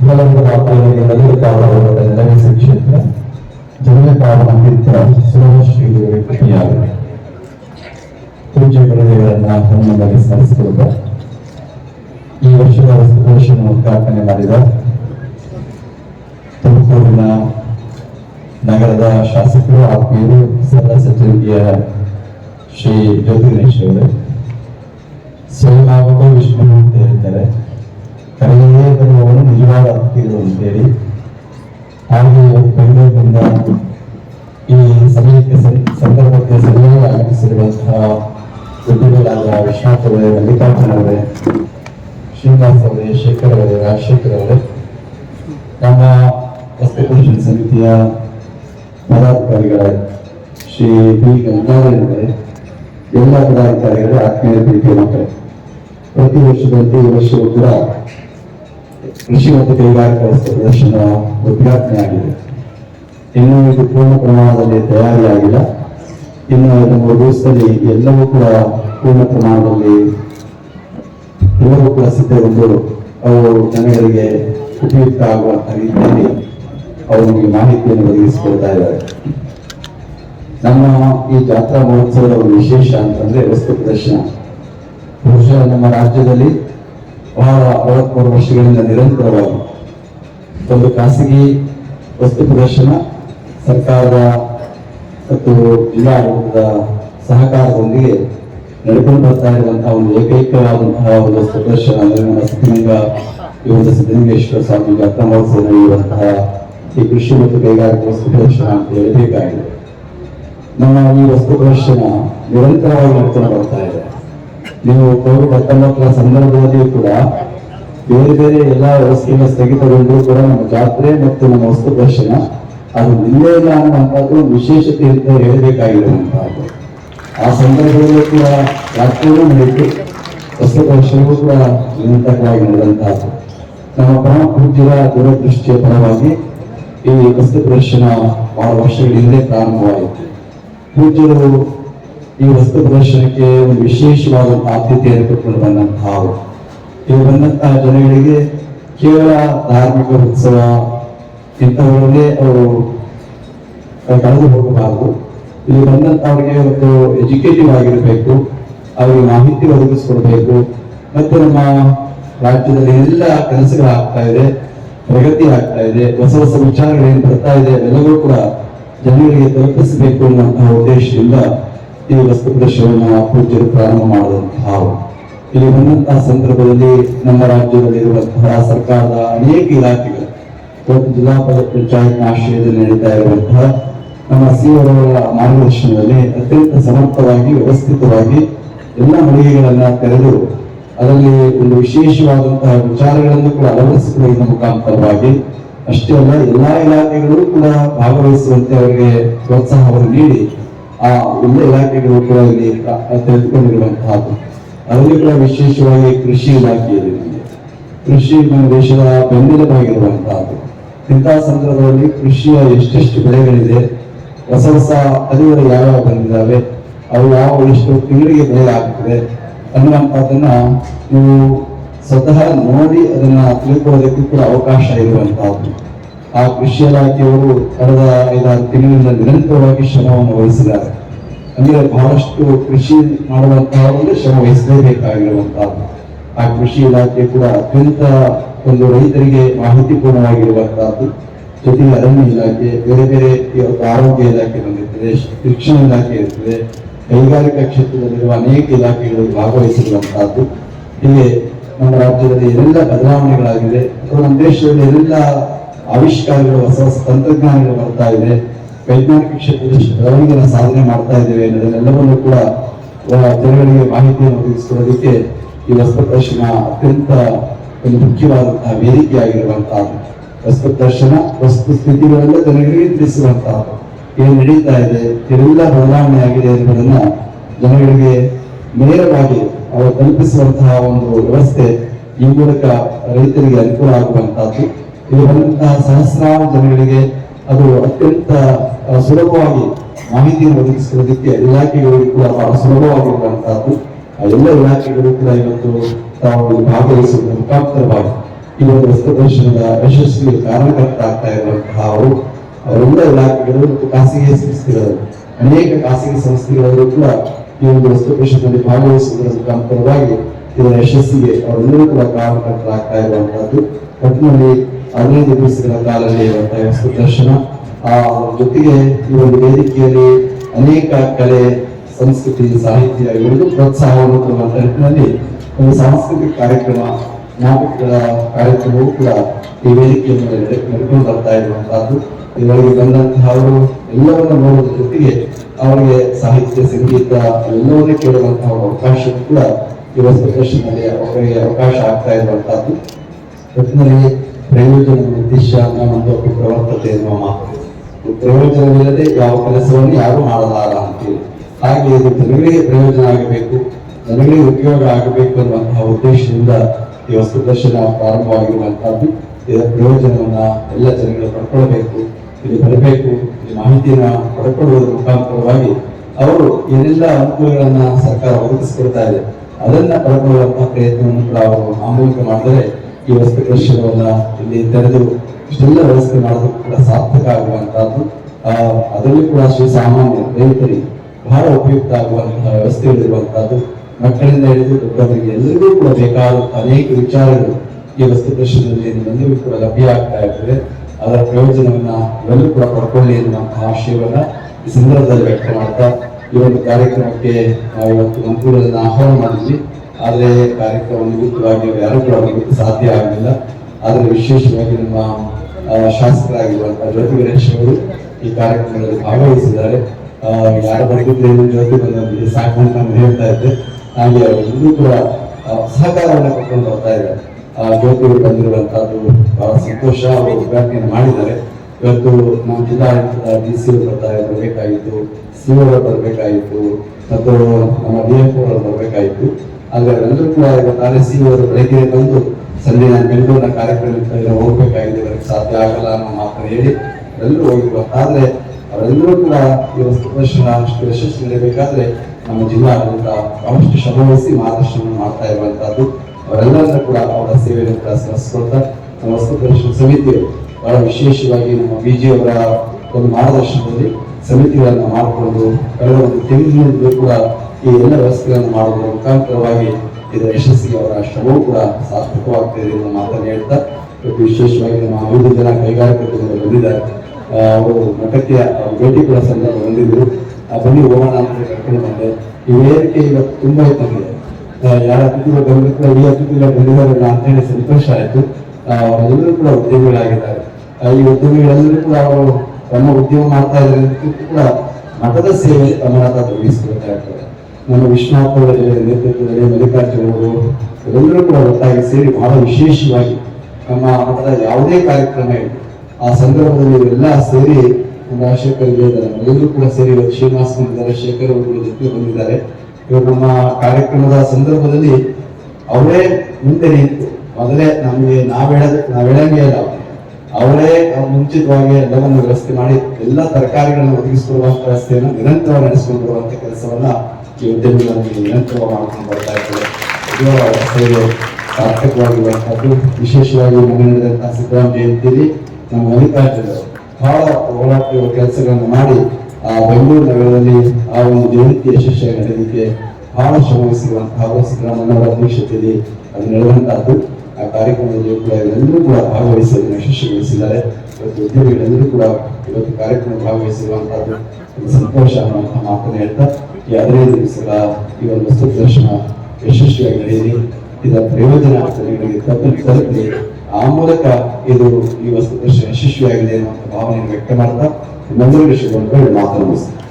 ಹಲವು ಮಾತೆಯರಿಗೆ ನಲಿತಾಳವಾದ ಕಾರಣ ಕ್ಷೇತ್ರ ಜನ್ಮಪಾವನ ತೀರ್ಥ ಸುರಶ್ರೀ ಕೃಷ್ಣಿಯಾಗಿದೆ ಪೂಜ್ಯ ಗುರುದೇವರನ್ನ ಹನುಮಂದಲ್ಲಿ ಸ್ಮರಿಸಿಕೊಳ್ಳುವ ಈ ವರ್ಷದ ವಸ್ತುಕೋಶವನ್ನು ಉದ್ಘಾಟನೆ ಮಾಡಿದ ತುಮಕೂರಿನ ನಗರದ ಶಾಸಕರು ಆತ್ಮೀಯರು ಸದಾ ಸಚಿವರಿಗೆ ಶ್ರೀ ಜ್ಯೋತಿ ಗಣೇಶ್ ಅವರು. ಸ್ವಯಂ ವಿಷ್ಣು ಅಂತ ಹೇಳ್ತಾರೆ ಕರೆಯೇ ಬರುವವನು ನಿಜವಾದ ಅತಿಥಿಗಳು ಅಂತೇಳಿ ಹಾಗೆ ಬೆಂಗಳೂರಿನಿಂದ ಈ ಸಮಯಕ್ಕೆ ಸಂದರ್ಭಕ್ಕೆ ಸರಿಯಾಗಿ ಆಗಮಿಸಿರುವಂತಹ ಉದ್ಯಮಿಗಳಾದ ವಿಶ್ವನಾಥ್ ಅವರೇ, ಮಲ್ಲಿಕಾರ್ಜುನ್ ಅವರೇ, ಶ್ರೀನಿವಾಸ್ ಅವರೇ, ಶೇಖರ್ ಅವರೇ, ರಾಜಶೇಖರ್ ಅವರೇ, ನಮ್ಮ ವಸ್ತುಪೋಷಣ ಸಮಿತಿಯ ಪದಾಧಿಕಾರಿಗಳೇ ಶ್ರೀ ಪಿ ಗಂಗಾಧರ್ ಅವರೇ, ಎಲ್ಲ ಪದಾಧಿಕಾರಿಗಳು ಆತ್ಮೀಯ ಪ್ರೀತಿಯ ಪ್ರತಿ ವರ್ಷದಂತೆ ಈ ವರ್ಷವೂ ಕೂಡ ಕೃಷಿ ಮತ್ತು ಕೈಗಾರಿಕಾ ಪ್ರದರ್ಶನ ಉದ್ಘಾಟನೆ ಆಗಿದೆ ಇನ್ನೂ ಇದು ಪೂರ್ಣ ಪ್ರಮಾಣದಲ್ಲಿ ತಯಾರಿಯಾಗಿಲ್ಲ. ಇನ್ನು ನಮ್ಮ ಮೂರು ದಿವಸದಲ್ಲಿ ಎಲ್ಲವೂ ಕೂಡ ಪೂರ್ಣ ಪ್ರಮಾಣದಲ್ಲಿ, ಎಲ್ಲವೂ ಕೂಡ ಸಿದ್ಧಗೊಂಡು ಅವು ಜನಗಳಿಗೆ ಉಪಯುಕ್ತ ಆಗುವಂತಹ ರೀತಿಯಲ್ಲಿ ಅವರಿಗೆ ಮಾಹಿತಿಯನ್ನು ಒದಗಿಸಿಕೊಡ್ತಾ ಇದ್ದಾರೆ. ನಮ್ಮ ಈ ಜಾತ್ರಾ ಮಹೋತ್ಸವದ ಒಂದು ವಿಶೇಷ ಅಂತಂದ್ರೆ ವಸ್ತು ಪ್ರದರ್ಶನ. ಬಹುಶಃ ನಮ್ಮ ರಾಜ್ಯದಲ್ಲಿ ಬಹಳ ಅರವತ್ಮೂರು ವರ್ಷಗಳಿಂದ ನಿರಂತರವಾಗಿ ಒಂದು ಖಾಸಗಿ ವಸ್ತು ಪ್ರದರ್ಶನ ಸರ್ಕಾರದ ಮತ್ತು ಜಿಲ್ಲಾಡಳಿತದ ಸಹಕಾರದೊಂದಿಗೆ ನಡ್ಕೊಂಡು ಬರ್ತಾ ಇರುವಂತಹ ಒಂದು ಏಕೈಕವಾದಂತಹ ಒಂದು ವಸ್ತು ಪ್ರದರ್ಶನ ಅಂದರೆ ನಮ್ಮ ಸಿದ್ಧಲಿಂಗ ಇವತ್ತು ಸಿದ್ಧಲಿಂಗೇಶ್ವರ ಸ್ವಾಮಿ ಜಾತ್ರಾ ಮಹೋತ್ಸವ ನಡೆಯುವಂತಹ ಈ ಕೃಷಿ ಮತ್ತು ಕೈಗಾರಿಕಾ ವಸ್ತು ಪ್ರದರ್ಶನ ಅಂತ ಹೇಳಬೇಕಾಗಿದೆ. ನಮ್ಮ ಈ ವಸ್ತು ಪ್ರದರ್ಶನ ನಿರಂತರವಾಗಿ ನಡ್ಕೊಂಡು ಬರ್ತಾ ಇದೆ ನೀವು ಕೋವಿಡ್ ಹತ್ತೊಂಬತ್ತರ ಸಂದರ್ಭದಲ್ಲಿಯೂ ಕೂಡ ಬೇರೆ ಬೇರೆ ಎಲ್ಲ ವ್ಯವಸ್ಥೆಯನ್ನ ಸ್ಥಗಿತಗೊಂಡ್ರು ಕೂಡ ನಮ್ಮ ಜಾತ್ರೆ ಮತ್ತು ನಮ್ಮ ವಸ್ತು ದರ್ಶನ, ಅದು ನಿಲ್ಲೇ ಇಲ್ಲ ಅನ್ನುವಂಥದ್ದು ವಿಶೇಷತೆ ಅಂತ ಹೇಳಬೇಕಾಗಿರುವಂತಹದ್ದು ಆ ಸಂದರ್ಭದಲ್ಲಿ ಕೂಡ ಜಾತ್ರೆಯೂ ನಡೆಯಿತು, ವಸ್ತು ದರ್ಶನವೂ ಕೂಡ ನಿರಂತರವಾಗಿ ನಡೆದಂತಹದ್ದು ನಮ್ಮ ಪರಮ ಪೂಜ್ಯರ ದೂರದೃಷ್ಟಿಯ ಪರವಾಗಿ ಈ ವಸ್ತು ಪ್ರದರ್ಶನ ಬಹಳ ವರ್ಷಗಳ ಹಿಂದೆ ಪ್ರಾರಂಭವಾಯಿತು. ಪೂಜ್ಯರು ಈ ವಸ್ತು ಪ್ರದರ್ಶನಕ್ಕೆ ಒಂದು ವಿಶೇಷವಾದ ಆದ್ಯತೆಯನ್ನು ಕೊಟ್ಟು ಬಂದಂತಹ ಇವು ಬಂದಂತಹ ಜನಗಳಿಗೆ ಕೇವಲ ಧಾರ್ಮಿಕ ಉತ್ಸವ ಇಂಥವರಲ್ಲೇ ಅವರು ಕಳೆದು ಹೋಗಬಾರದು. ಇಲ್ಲಿ ಬಂದಂತವರಿಗೆ ಒಂದು ಎಜುಕೇಟಿವ್ ಆಗಿರಬೇಕು, ಅವರಿಗೆ ಮಾಹಿತಿ ಒದಗಿಸ್ಕೊಡ್ಬೇಕು. ಮತ್ತು ನಮ್ಮ ರಾಜ್ಯದಲ್ಲಿ ಎಲ್ಲ ಕೆಲಸಗಳಾಗ್ತಾ ಇದೆ, ಪ್ರಗತಿ ಆಗ್ತಾ ಇದೆ, ಹೊಸ ಹೊಸ ವಿಚಾರಗಳೇನು ಬರ್ತಾ ಇದೆ ಅವೆಲ್ಲವೂ ಕೂಡ ಜನಗಳಿಗೆ ತಲುಪಿಸಬೇಕು ಅನ್ನುವಂತಹ ಉದ್ದೇಶದಿಂದ ಈ ವಸ್ತು ಪ್ರದರ್ಶನವನ್ನು ಪೂಜ್ಯರು ಪ್ರಾರಂಭ ಮಾಡಿದಂತಹ ಇಲ್ಲಿ ಬಂದಂತಹ ಸಂದರ್ಭದಲ್ಲಿ ನಮ್ಮ ರಾಜ್ಯದಲ್ಲಿರುವಂತಹ ಸರ್ಕಾರದ ಅನೇಕ ಇಲಾಖೆಗಳು ಒಟ್ಟು ಜಿಲ್ಲಾ ಪಂಚಾಯತ್ ಆಶ್ರಯದಲ್ಲಿ ನಡೀತಾ ಇರುವಂತಹ ನಮ್ಮ ಸಿ ಅವರ ಮಾರ್ಗದರ್ಶನದಲ್ಲಿ ಅತ್ಯಂತ ಸಮರ್ಥವಾಗಿ ವ್ಯವಸ್ಥಿತವಾಗಿ ಎಲ್ಲ ಮಳಿಗೆಗಳನ್ನ ತೆರೆದು ಅದರಲ್ಲಿ ಒಂದು ವಿಶೇಷವಾದಂತಹ ವಿಚಾರಗಳನ್ನು ಕೂಡ ಅಳವಡಿಸಿಕೊಳ್ಳುವ ಮುಖಾಂತರವಾಗಿ ಅಷ್ಟೇ ಅಲ್ಲ, ಎಲ್ಲಾ ಇಲಾಖೆಗಳು ಕೂಡ ಭಾಗವಹಿಸುವಂತೆ ಅವರಿಗೆ ಪ್ರೋತ್ಸಾಹವನ್ನು ನೀಡಿ ಆ ಒಂದು ಇಲಾಖೆಗಳು ಕೂಡ ಇಲ್ಲಿ ತೆಗೆದುಕೊಂಡಿರುವಂತಹದ್ದು. ಅದರಲ್ಲಿ ಕೂಡ ವಿಶೇಷವಾಗಿ ಕೃಷಿ ಇಲಾಖೆಯಲ್ಲಿ ಕೃಷಿ ನಮ್ಮ ದೇಶದ ಬೆನ್ನೆಲುಬಾಗಿರುವಂತಹದ್ದು. ಇಂತಹ ಸಂದರ್ಭದಲ್ಲಿ ಕೃಷಿಯ ಎಷ್ಟೆಷ್ಟು ಬೆಳೆಗಳಿದೆ, ಹೊಸ ಹೊಸ ತಳಿಗಳು ಯಾವ್ಯಾವ ಬಂದಿದ್ದಾವೆ, ಅವು ಯಾವ ಎಷ್ಟು ತಿಂಗಳಿಗೆ ಬೆಳೆ ಆಗ್ತದೆ ಅನ್ನುವಂಥದ್ದನ್ನ ನೀವು ಸ್ವತಃ ನೋಡಿ ಅದನ್ನ ತಿಳ್ಕೊಳ್ಳೋದಕ್ಕೆ ಕೂಡ ಅವಕಾಶ ಇರುವಂತಹದ್ದು. ಆ ಕೃಷಿ ಇಲಾಖೆಯವರು ಕಳೆದ ಐದಾರು ತಿಂಗಳಿಂದ ನಿರಂತರವಾಗಿ ಶ್ರಮವನ್ನು ವಹಿಸಿದ್ದಾರೆ. ಅಂದರೆ ಬಹಳಷ್ಟು ಕೃಷಿ ಮಾಡುವಂತಹ ಒಂದು ಶ್ರಮ ವಹಿಸಲೇಬೇಕಾಗಿರುವಂತಹದ್ದು ಆ ಕೃಷಿ ಇಲಾಖೆ ಕೂಡ ಅತ್ಯಂತ ಒಂದು ರೈತರಿಗೆ ಮಾಹಿತಿಪೂರ್ಣವಾಗಿರುವಂತಹದ್ದು. ಜೊತೆಗೆ ಅರಣ್ಯ ಇಲಾಖೆ, ಬೇರೆ ಬೇರೆ ಆರೋಗ್ಯ ಇಲಾಖೆ ಬಂದಿರ್ತದೆ, ಶಿಕ್ಷಣ ಇಲಾಖೆ ಇರ್ತದೆ, ಕೈಗಾರಿಕಾ ಕ್ಷೇತ್ರದಲ್ಲಿರುವ ಅನೇಕ ಇಲಾಖೆಗಳು ಭಾಗವಹಿಸಿರುವಂತಹದ್ದು. ಹೀಗೆ ನಮ್ಮ ರಾಜ್ಯದಲ್ಲಿ ಎಲ್ಲ ಬದಲಾವಣೆಗಳಾಗಿದೆ. ಅಥವಾ ನಮ್ಮ ದೇಶದಲ್ಲಿ ಎಲ್ಲ ಆವಿಷ್ಕಾರಗಳು ಹೊಸ ಹೊಸ ತಂತ್ರಜ್ಞಾನಗಳು ಬರ್ತಾ ಇದೆ. ವೈಜ್ಞಾನಿಕ ಕ್ಷೇತ್ರದಲ್ಲಿ ಬೆಳವಣಿಗೆಯನ್ನು ಸಾಧನೆ ಮಾಡ್ತಾ ಇದ್ದೇವೆ ಅನ್ನೋದನ್ನೆಲ್ಲವನ್ನು ಕೂಡ ಜನಗಳಿಗೆ ಮಾಹಿತಿಯನ್ನು ಒದಗಿಸಿಕೊಳ್ಳೋದಕ್ಕೆ ಈ ವಸ್ತು ಪ್ರದರ್ಶನ ಅತ್ಯಂತ ಒಂದು ಮುಖ್ಯವಾದಂತಹ ವೇದಿಕೆಯಾಗಿರುವಂತಹದ್ದು ವಸ್ತು ಪ್ರದರ್ಶನ, ವಸ್ತು ಸ್ಥಿತಿಗಳೆಲ್ಲ ಜನಗಳಿಗೆ ತಿಳಿಸುವಂತಹದ್ದು ಏನು ನಡೀತಾ ಇದೆ, ಇದೆಲ್ಲ ಬದಲಾವಣೆ ಆಗಿದೆ ಎಂಬುದನ್ನ ಜನಗಳಿಗೆ ನೇರವಾಗಿ ಅವರು ಕಲ್ಪಿಸುವಂತಹ ಒಂದು ವ್ಯವಸ್ಥೆ ಈ ಮೂಲಕ ರೈತರಿಗೆ ಅನುಕೂಲ ಆಗುವಂತಹದ್ದು. ಇಲ್ಲಿ ಬಂದಂತಹ ಸಹಸ್ರಾರು ಜನಗಳಿಗೆ ಅದು ಅತ್ಯಂತ ಸುಲಭವಾಗಿ ಮಾಹಿತಿಯನ್ನು ಒದಗಿಸುವುದಕ್ಕೆ ಇಲಾಖೆಗಳಿಗೆ ಕೂಡ ಬಹಳ ಸುಲಭವಾಗಿರುವಂತಹದ್ದು ಎಲ್ಲ ಇಲಾಖೆಗಳು ಕೂಡ ಇವತ್ತು ತಾವು ಭಾಗವಹಿಸುವುದರ ಮುಖಾಂತರವಾಗಿ ಈ ಒಂದು ವಸ್ತು ಪ್ರದರ್ಶನದ ಯಶಸ್ವಿಗೆ ಕಾರಣಕರ್ತರಾಗ್ತಾ ಇರುವಂತಹ ಅವರು, ಅವರೆಲ್ಲ ಇಲಾಖೆಗಳು ಮತ್ತು ಖಾಸಗಿ ಸಂಸ್ಥೆಗಳು, ಅನೇಕ ಖಾಸಗಿ ಸಂಸ್ಥೆಗಳವರು ಕೂಡ ಈ ಒಂದು ವಸ್ತು ಪ್ರದರ್ಶನದಲ್ಲಿ ಭಾಗವಹಿಸುವುದರ ಮುಖಾಂತರವಾಗಿ ಇದರ ಯಶಸ್ಸಿಗೆ ಅವರೆಲ್ಲರೂ ಕೂಡ ಕಾರಣಕರ್ತರಾಗ್ತಾ ಇರುವಂತಹದ್ದು. ಒಟ್ಟಿನಲ್ಲಿ ಹದಿನೈದು ದಿವಸಗಳ ಕಾಲದಲ್ಲಿ ವಸ್ತು ದರ್ಶನ. ಆ ಜೊತೆಗೆ ಈ ಒಂದು ವೇದಿಕೆಯಲ್ಲಿ ಅನೇಕ ಕಲೆ, ಸಂಸ್ಕೃತಿ, ಸಾಹಿತ್ಯ ಇವರಿಗೂ ಪ್ರೋತ್ಸಾಹವನ್ನು ಕೊಡುವಂತ ನಿಟ್ಟಿನಲ್ಲಿ ಒಂದು ಸಾಂಸ್ಕೃತಿಕ ಕಾರ್ಯಕ್ರಮ, ನಾಟಕಗಳ ಕಾರ್ಯಕ್ರಮವೂ ಕೂಡ ಈ ವೇದಿಕೆಯ ಮೇಲೆ ನಡೆ- ನಡ್ಕೊಂಡು ಬರ್ತಾ ಇರುವಂತಹದ್ದು. ಇವರಿಗೆ ಬಂದಂತಹ ಅವರು ಎಲ್ಲವನ್ನ ನೋಡುವುದರ ಜೊತೆಗೆ ಅವರಿಗೆ ಸಾಹಿತ್ಯ, ಸಂಗೀತ ಎಲ್ಲವನ್ನೇ ಕೇಳುವಂತಹ ಅವಕಾಶ ಕೂಡ ಈ ವಸ್ತು ಪ್ರದರ್ಶನದಲ್ಲಿ ಅವರಿಗೆ ಅವಕಾಶ ಆಗ್ತಾ ಇರುವಂತಹದ್ದು. ಒಟ್ಟಿನಲ್ಲಿ ಪ್ರಯೋಜನ ಉದ್ದೇಶ ಅನ್ನೋ ಒಂದು ಪ್ರವರ್ತತೆ ಎನ್ನುವ ಮಾತು. ಪ್ರಯೋಜನವಿಲ್ಲದೆ ಯಾವ ಕೆಲಸವನ್ನು ಯಾರು ಮಾಡಲಾರ ಅಂತೇಳಿ ಹಾಗೆ ಇದು ಜನಗಳಿಗೆ ಪ್ರಯೋಜನ ಆಗಬೇಕು ಜನಗಳಿಗೆ ಉಪಯೋಗ ಆಗಬೇಕು ಅನ್ನುವಂತಹ ಉದ್ದೇಶದಿಂದ ಈ ವಸ್ತು ಪ್ರದರ್ಶನ ಪ್ರಾರಂಭವಾಗಿರುವಂತಹದ್ದು ಇದರ ಪ್ರಯೋಜನವನ್ನ ಎಲ್ಲ ಜನಗಳು ಪಡ್ಕೊಳ್ಬೇಕು, ಇಲ್ಲಿ ಬರಬೇಕು ಈ ಮಾಹಿತಿಯನ್ನ ಪಡ್ಕೊಳ್ಳುವುದರ ಮುಖಾಂತರವಾಗಿ ಅವರು ಏನೆಲ್ಲ ಅನುಕೂಲಗಳನ್ನ ಸರ್ಕಾರ ಒದಗಿಸಿಕೊಡ್ತಾ ಇದೆ, ಅದನ್ನ ಪಡ್ಕೊಳ್ಳುವಂತಹ ಪ್ರಯತ್ನವನ್ನು ಕೂಡ ಅವರು ಆ ಮೂಲಕ ಮಾಡಿದರೆ ಈ ವಸ್ತು ಪ್ರದರ್ಶನವನ್ನ ಇಲ್ಲಿ ತೆರೆದು ಇಷ್ಟೆಲ್ಲ ವ್ಯವಸ್ಥೆ ಮಾಡೋದು ಕೂಡ ಸಾರ್ಥಕ ಆಗುವಂತಹದ್ದು ಅದರಲ್ಲೂ ಕೂಡ ಶ್ರೀ ಸಾಮಾನ್ಯ ರೈತರಿಗೆ ಬಹಳ ಉಪಯುಕ್ತ ಆಗುವಂತಹ ವ್ಯವಸ್ಥೆಗಳಿರುವಂತಹದ್ದು ಮಕ್ಕಳಿಂದ ಹಿಡಿದು ದೊಡ್ಡವರಿಗೆ ಎಲ್ಲರಿಗೂ ಕೂಡ ಬೇಕಾದ ಅನೇಕ ವಿಚಾರಗಳು ಈ ವಸ್ತು ಪ್ರದರ್ಶನದಲ್ಲಿ ಎಲ್ಲರಿಗೂ ಕೂಡ ಲಭ್ಯ ಆಗ್ತಾ ಇರ್ತದೆ. ಅದರ ಪ್ರಯೋಜನವನ್ನ ಇವೆಲ್ಲರೂ ಕೂಡ ಪಡ್ಕೊಳ್ಳಿ ಎನ್ನುವಂತಹ ಆಶಯವನ್ನ ಈ ಸಂದರ್ಭದಲ್ಲಿ ವ್ಯಕ್ತ ಮಾಡ್ತಾ ಈ ಒಂದು ಕಾರ್ಯಕ್ರಮಕ್ಕೆ ಇವತ್ತು ಮಂತ್ರಿಗಳನ್ನ ಆಹ್ವಾನ ಮಾಡಿದ್ವಿ. ಆದ್ರೆ ಕಾರ್ಯಕ್ರಮ ನಿಮಿತ್ತವಾಗಿ ಅವ್ರು ಯಾರು ಕೂಡ ಬರಲಿಕ್ಕೆ ಸಾಧ್ಯ ಆಗಲಿಲ್ಲ. ಆದರೆ ವಿಶೇಷವಾಗಿ ನಮ್ಮ ಶಾಸಕರಾಗಿರುವಂತಹ ಜ್ಯೋತಿ ಗಣೇಶ್ ಅವರು ಈ ಕಾರ್ಯಕ್ರಮದಲ್ಲಿ ಭಾಗವಹಿಸಿದ್ದಾರೆ. ಯಾರು ಬಂದಿದ್ದೇನೆ ಜ್ಯೋತಿ ಬಂದಿದೆ ಸಾಕು ಅಂತ ನಾನು ಹೇಳ್ತಾ ಇದ್ದೆ. ಹಾಗೆ ಅವರೆಲ್ಲರೂ ಕೂಡ ಸಹಕಾರವನ್ನು ಕೊಟ್ಕೊಂಡು ಬರ್ತಾ ಇದ್ದಾರೆ. ಆ, ಜ್ಯೋತಿ ಅವರು ಬಂದಿರುವಂತಹದ್ದು ಬಹಳ ಸಂತೋಷ ಅವರು ಉದ್ಘಾಟನೆಯನ್ನು ಮಾಡಿದ್ದಾರೆ. ಇವತ್ತು ನಮ್ಮ ಜಿಲ್ಲಾಡಳಿತದ ಡಿ ಸಿ ಬರ್ತಾ ಬರಬೇಕಾಗಿತ್ತು. ಸಿ ಅವರು ಬರಬೇಕಾಗಿತ್ತು. ಮತ್ತು ನಮ್ಮ ಡಿ ಎಫ್ ಅವರು ಬರಬೇಕಾಗಿತ್ತು. ಆದ್ರೆ ಎಲ್ಲರೂ ಕೂಡ ಇವತ್ತು ಅವರು ಬಂದು ಸಂಜೆ ನಾನು ಬೆಂಗಳೂರಿನ ಕಾರ್ಯಕ್ರಮಕ್ಕೆ ಹೋಗ್ಬೇಕಾಗಿದೆ, ಇವರಿಗೆ ಸಾಧ್ಯ ಆಗಲ್ಲ ಅನ್ನೋ ಮಾತನ್ನು ಹೇಳಿ ಎಲ್ಲರೂ ಹೋಗಿರುವ ಆದ್ರೆ ಅವರೆಲ್ಲರೂ ಕೂಡ ಈ ವಸ್ತು ಪ್ರದರ್ಶನ ಅಷ್ಟು ಯಶಸ್ಸು ನೀಡಬೇಕಾದ್ರೆ ನಮ್ಮ ಜಿಲ್ಲಾಡಳಿತ ಬಹಳಷ್ಟು ಶ್ರಮವಹಿಸಿ ಮಾರ್ಗದರ್ಶನ ಮಾಡ್ತಾ ಇರುವಂತಹದ್ದು. ಅವರೆಲ್ಲರನ್ನ ಕೂಡ ಅವರ ಸೇವೆಯನ್ನು ಕೂಡ ಸ್ಮರಿಸ್ಕೊಳ್ತಾ ನಮ್ಮ ವಸ್ತು ಪ್ರದರ್ಶನ ಸಮಿತಿಯು ಬಹಳ ವಿಶೇಷವಾಗಿ ನಮ್ಮ ಬಿ ಜಿ ಅವರ ಒಂದು ಮಾರ್ಗದರ್ಶನದಲ್ಲಿ ಸಮಿತಿಗಳನ್ನು ಮಾಡಿಕೊಂಡು ಕಳೆದ ಒಂದು ತಿಂಗಳಿನಿಂದಲೂ ಕೂಡ ಈ ಎಲ್ಲ ವ್ಯವಸ್ಥೆಗಳನ್ನು ಮಾಡುವ ಮುಖಾಂತರವಾಗಿ ಇದರ ಯಶಸ್ಸಿಗೆ ಅವರ ಶ್ರಮವೂ ಕೂಡ ಸಾರ್ಥಕವಾಗ್ತದೆ ಅನ್ನೋ ಮಾತನ್ನು ಹೇಳ್ತಾ ವಿಶೇಷವಾಗಿ ನಮ್ಮ ಐದು ಜನ ಕೈಗಾರಿಕೋದ್ಯಮಿಗಳು ಬಂದಿದ್ದಾರೆ. ಅವರು ಮಠಕ್ಕೆ ಭೇಟಿ ಕೂಡ ಸಂದರ್ಭ ಬಂದಿದ್ದರು. ಬನ್ನಿ, ಹೋಗೋಣ ಅಂತ ಕರ್ಕೊಂಡು ಬಂದೆ. ಈ ವೇದಿಕೆ ಇವತ್ತು ತುಂಬಾ ಇತ್ತು ಯಾರ ಅತಿಥಿಗಳು ಬಂದಿರ್ತಾರೆ ಈ ಅತಿಥಿಗಳು ಬಂದಿದ್ದಾರಲ್ಲ ಅಂತ ಹೇಳಿ ಸಂತೋಷ ಆಯಿತು. ಅವರೆಲ್ಲರೂ ಕೂಡ ಉದ್ಯಮಿಗಳಾಗಿದ್ದಾರೆ ಈ ಉದ್ಯಮಿಗಳೆಲ್ಲರೂ ಕೂಡ ಅವರು ತಮ್ಮ ಉದ್ಯಮ ಮಾಡ್ತಾ ಇದ್ದಾರೆ ಕೂಡ ಮಠದ ಸೇವೆ ತಮ್ಮ ತೊಡಗಿಸಿಕೊಳ್ತಾ ಇರ್ತಾರೆ ನಮ್ಮ ವಿಶ್ವನಾಥ್ ನೇತೃತ್ವದಲ್ಲಿ ಮಲ್ಲಿಕಾರ್ಜುನ ಅವರು ಎಲ್ಲರೂ ಕೂಡ ಒಟ್ಟಾಗಿ ಸೇರಿ ಬಹಳ ವಿಶೇಷವಾಗಿ ನಮ್ಮ ಮಠದ ಯಾವುದೇ ಕಾರ್ಯಕ್ರಮ ಇದೆ ಆ ಸಂದರ್ಭದಲ್ಲಿ ಎಲ್ಲ ಸೇರಿ ರಾಜಶೇಖರ್ ಇದ್ದಾರೆ ಎಲ್ಲರೂ ಕೂಡ ಸೇರಿ ಶ್ರೀನಿವಾಸ್ ಬಂದಿದ್ದಾರೆ ಶೇಖರ್ ಅವರು ಜೊತೆ ಬಂದಿದ್ದಾರೆ. ಇವರು ನಮ್ಮ ಕಾರ್ಯಕ್ರಮದ ಸಂದರ್ಭದಲ್ಲಿ ಅವರೇ ಮುಂದೆ ನಿಂತು, ಮೊದಲೇ ನಮಗೆ ನಾವು ಹೇಳೋದು, ನಾವು ಅವರೇ ಮುಂಚಿತವಾಗಿ ಎಲ್ಲವನ್ನು ವ್ಯವಸ್ಥೆ ಮಾಡಿ, ಎಲ್ಲ ತರಕಾರಿಗಳನ್ನು ಒದಗಿಸಿಕೊಡುವಂತ ವ್ಯವಸ್ಥೆಯನ್ನು ನಿರಂತರ ನಡೆಸಿಕೊಂಡು ಬರುವಂತ ಕೆಲಸವನ್ನ ಈ ಉದ್ಯಮಿಗಳು ನಮಗೆ ನಿರಂತರವಾಗಿ ಮಾಡ್ಕೊಂಡು ಬರ್ತಾ ಇದ್ದಾರೆ ಇದು ಸೇವೆ ಸಾರ್ಥಕವಾಗಿರುವಂತಹದ್ದು ವಿಶೇಷವಾಗಿ ಮೊನ್ನೆ ಸಿದ್ದರಾಮ ಜಯಂತಿಯಲ್ಲಿ ನಮ್ಮ ಮಲ್ಲಿಕಾರ್ಜುನ ಅವರು ಬಹಳ ಹೋರಾಟ ಕೆಲಸಗಳನ್ನು ಮಾಡಿ ಆ ಬೆಂಗಳೂರು ನಗರದಲ್ಲಿ ಆ ಒಂದು ಜಯಂತಿ ಯಶಸ್ವಿಯಾಗಿ ನಡೆಯಲಿಕ್ಕೆ ಬಹಳ ಶ್ರಮವಹಿಸಿರುವಂತಹ ಅವರು ಸಿದ್ದರಾಮಯ್ಯನವರ ಅಧ್ಯಕ್ಷತೆಯಲ್ಲಿ ಅದು ನಡೆದಂತಹದ್ದು ಆ ಕಾರ್ಯಕ್ರಮದಲ್ಲಿ ಕೂಡ ಎಲ್ಲರೂ ಕೂಡ ಭಾಗವಹಿಸಿ ಯಶಸ್ವಿಗೊಳಿಸಿದ್ದಾರೆ. ಇವತ್ತು ಉದ್ಯೋಗಿಗಳೆಲ್ಲರೂ ಕೂಡ ಇವತ್ತು ಕಾರ್ಯಕ್ರಮ ಭಾಗವಹಿಸಿರುವಂತಹದ್ದು ಸಂತೋಷ ಅನ್ನುವಂತಹ ಮಾತನ್ನು ಹೇಳ್ತಾ, ಈ ಹದಿನೈದು ದಿವಸಗಳ ಈ ಒಂದು ಸುದರ್ಶನ ಯಶಸ್ವಿಯಾಗಿ ನಡೆಯಲಿ. ಇದರ ಪ್ರಯೋಜನ ಆಗ್ತದೆ ತಲುಪಲಿ. ಆ ಮೂಲಕ ಇದು ಈ ವಸ್ತು ಪ್ರದರ್ಶನ ಯಶಸ್ವಿಯಾಗಿದೆ ಅನ್ನುವಂಥ ಭಾವನೆಯನ್ನು ವ್ಯಕ್ತ ಮಾಡ್ತಾ, ಮಂಗಳೂರು ಶುಭವನ್ನು ಮಾತನಾಡಿಸ್ತೀನಿ